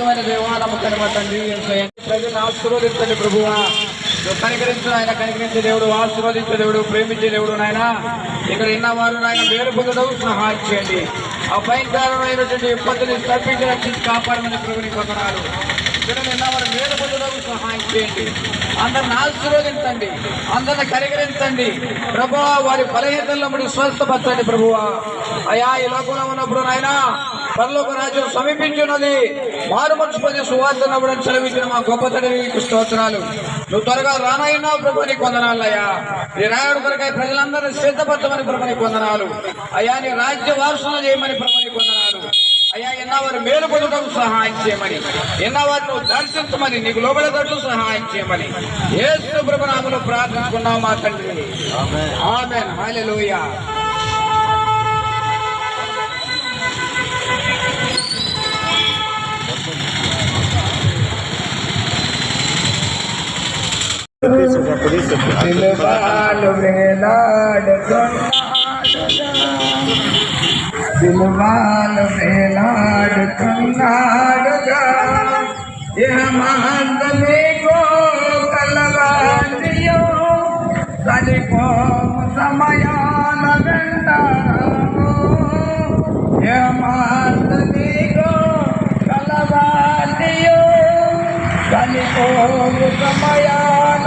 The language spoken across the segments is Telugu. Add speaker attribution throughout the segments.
Speaker 1: అద్భుతమైన దేవాలము కనబడండి తండ్రి ప్రజలను ఆశీర్వదించండి ప్రభువా. కనికరించిన ఆయన కనికరించే దేవుడు ఆశీర్వదించే దేవుడు ప్రేమించే దేవుడు నాయన. ఇక్కడ ఉన్న వారు నాయన మేలు పొందడం సహాయం చేయండి. ఆ భయంకరమైనటువంటి ఇబ్బందిని తప్పించి రక్షించి కాపాడమని ప్రభుని కొందనాలు ఇక్కడ సహాయం చేయండి. అందరిని ఆశీర్వదించండి. అందరిని కరిగరించండి ప్రభువా వారి బలహీనతల్లో మీరు స్వస్థపరచండి ప్రభువా. అయా ఈ లోకంలో ఉన్నప్పుడు నాయనా పరలోక రాజ్యం సమీపించున్నది. మారు మనసు పొంది సువార్తనప్పుడు చదివించిన మా గొప్ప తండ్రి స్తోత్రాలు నువ్వు త్వరగా రానయ్యన్నావు ప్రభు నీకు వందనాలు అయ్యా. నీ రాయుడు కొరకాయ ప్రజలందరినీ సిద్ధపరచమని ప్రభు నీకు వందనాలు. అయ్యా నీ రాజ్య వారసులు చేయమని ప్రభు నీకు వందనాలు. అయ్యా ఎన్నవారు మేలు పొందడం సహాయం చేయమని ఎన్నవారు నువ్వు దర్శించమని నీకు లోబడేటట్లు సహాయం చేయమని ఏసు ప్రభునామలో ప్రార్థించుకున్నావు మా తండ్రి. ఆమెన్. హల్లెలూయా. సిలువాలు వేలాడుతున్నాడుగా సిలువాలు వేలాడుతున్నాడుగా. ఇహమందలికో కలవాలియో సరిపోము సమయాల వెంటాము. ఇహమందలికో కలవాలియో సరిపోము సమయాల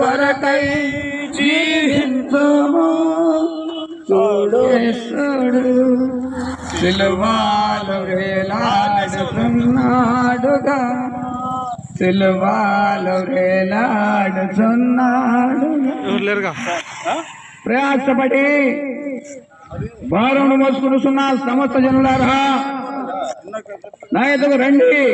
Speaker 1: కొరకై జీవించుము చూడు చూడు. సిలువాలు వేలాడుతున్నాడుగా. సిలువాలు వేలాడుతున్నాడుగా. ప్రయాసపడి భారమును మోసుకున్న సమస్త జనులారా నా రండి.